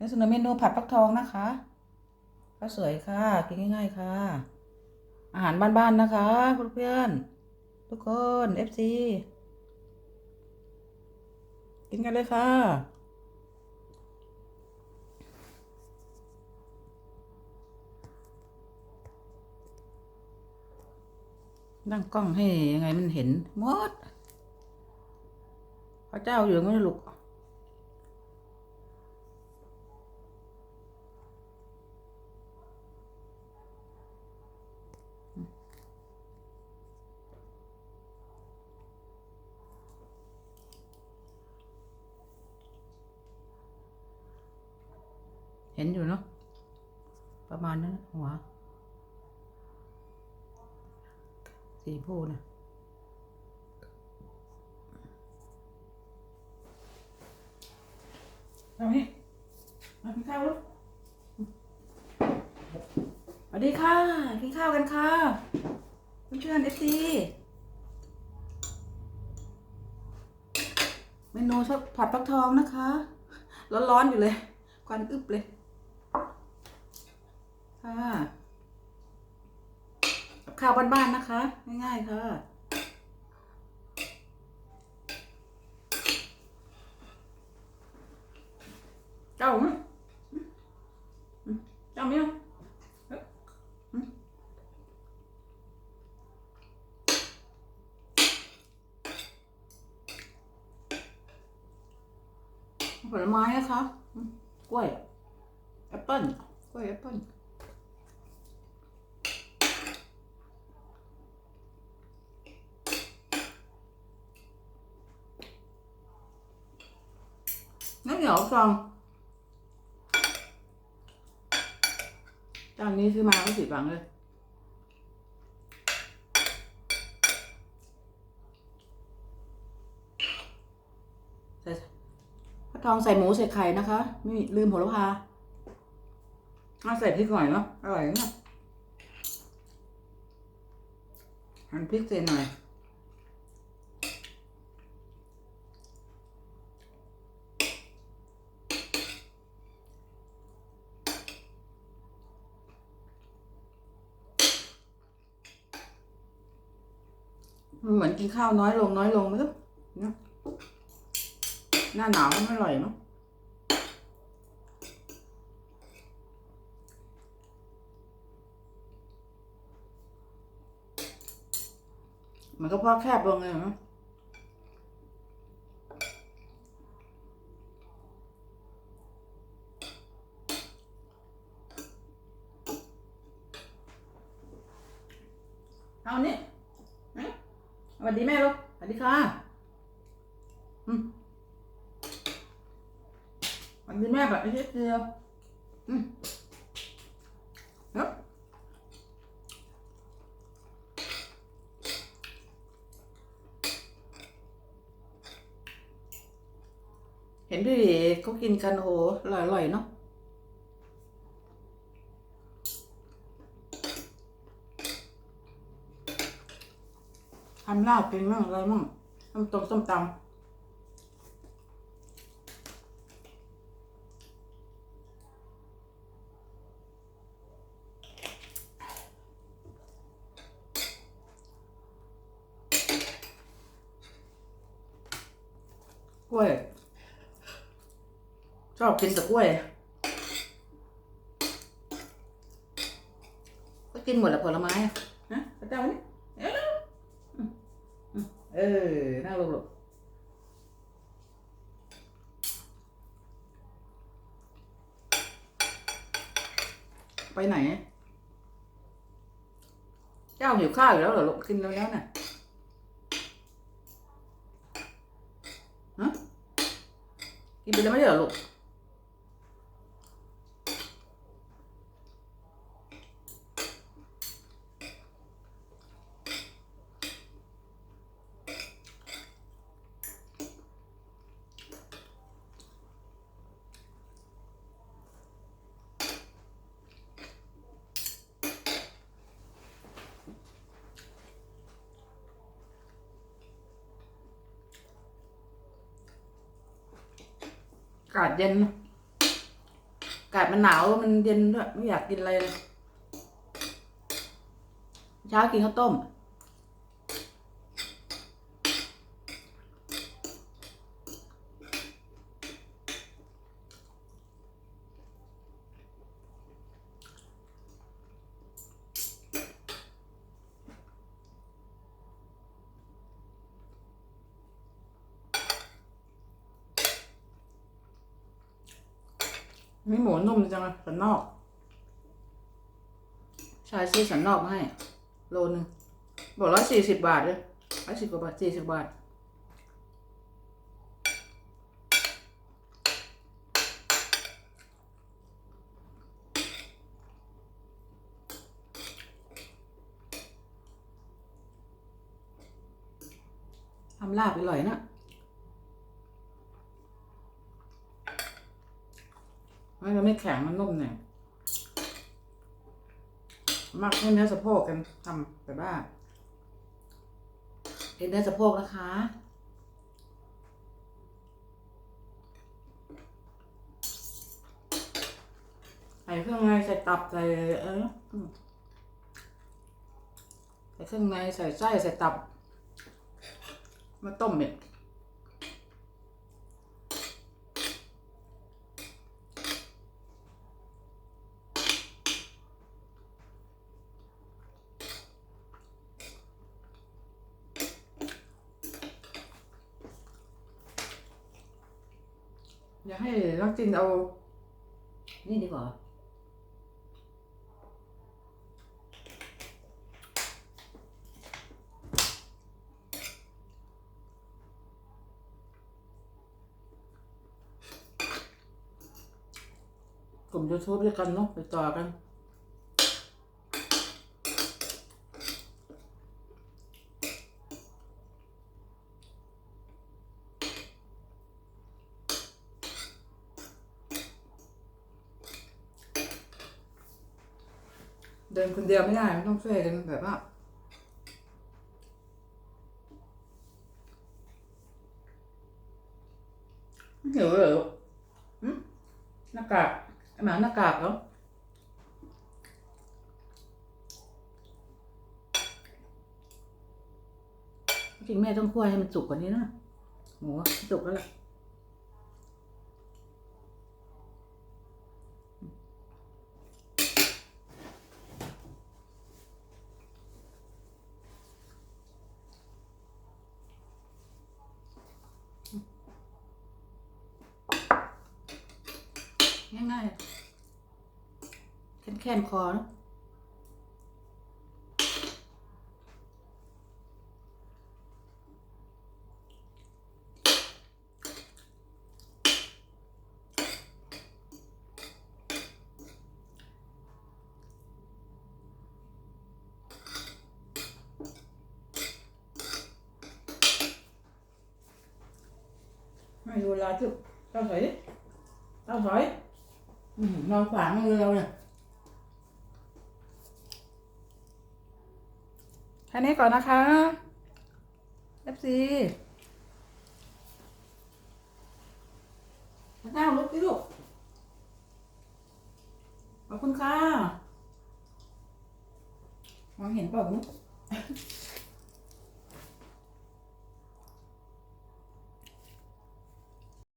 นี่เสนอเมนูผัดฟักทองนะคะข้าสวยค่ะ กินง่ายๆค่ะ อาหารบ้านๆนะคะเพื่อนๆทุกคน FC กินกันเลยค่ะตั้งกล้องให้ยังไงมันเห็นหมดพระเจ้าอยู่ไม่ได้ลูก ห็นอยู่เนาะประมาณนั้นหัวสีพูนะเอานี่มากินข้าวลูกสวัสดีค่ะ กินข้าวกันค่ะเพื่อนๆเอฟซีเมนูชอบผัดฟักทองนะคะ ร้อนๆอยู่เลย ควันอึบเลย ค่ะกับข้าวบ้านๆนะคะ ง่ายๆค่ะเจ้ามั้ยเจ้ามั้ยผลไม้นะคะ กล้วยแอปเปิ้ลกล้วยแอปเปิ้ล น้ำเหนียวฟองจานนี้ซื้อมาก็สิบบังเลยใส่พระทองใส่หมูใส่ไข่นะคะไม่ลืมโหระพาเอาใส่พริกหน่อยเนาะอร่อยเนาะหั่นพริกใส่หน่อย มันเหมือนกินข้าวน้อยลงน้อยลงไหมลูกเนี่หน้าหนาวก็ไม่อร่อยเนาะมันก็พอแคบลงเลยเนาะเอาเนี่ย สวัสดีแม่ลูกสวัสดีค่ะอืมสวัสดีแม่แบบไอ้เช็ดเดียวอืมเนาะเห็นพี่เขากินกันโหอร่อยๆเนาะ ทำลาบเป็นมั่งอะไรมั่งทำต้มส้มตำกล้วยชอบกินแต่กล้วย ก็กินหมดแหละผลไม้อะฮะพระเจ้าเนี่ยเอ้ย เออ นั่งลงหลงไปไหน เจ้าหิวข้าวอยู่แล้วเหรอลูกกินแล้วแล้วน่ะฮะกินไปแล้วไม่ใช่เหรอลูกากาศเย็นนะอากาศมันหนาวมันเย็นด้วยไม่อยากกินอะไรเลย เช้ากินข้าวต้ม มีหมูนุ่มจังเลยสันนอก ชายซื้อสันนอกมาให้ โลนึงบอกร้อยสี่สิบบาทเลยร้อยสิบกว่าบาทสี่สิบบาท ทำลาบอร่อยนะ มันไม่แข็งมันนุ่มเนี่ยมักให้เนื้อสะโพกกันทำแต่บ้าเป็นเนื้อสะโพกนะคะ ใส่เครื่องในใส่ตับใส่เออใส่เครื่องในใส่ไส้ใส่ตับ มาต้มเนี่ย อยากให้นักจินเอา นี่ดีกว่า กลุ่มยูทูบด้วยกันเนาะไปต่อกัน เดินคนเดียวไม่ได้มันต้องช่วยกันแบบว่าหิวเหรอลูกหึหน้ากากไอหมาหน้ากากเหรอจริงแม่ต้องคั่วให้มันสุกกว่านี้นะหมูสุกแล้วล่ะ ง่ายแค่นแค่นคอนะไม่ดูเวลาจุ๊บเจ้าถอยเจ้าถอย นอนขวางมือเราเนี่ยแค่นี้ก่อนนะคะ FC พระเจ้าลุกดิลูก ขอบคุณค่ะ มองเห็นเปล่าลูก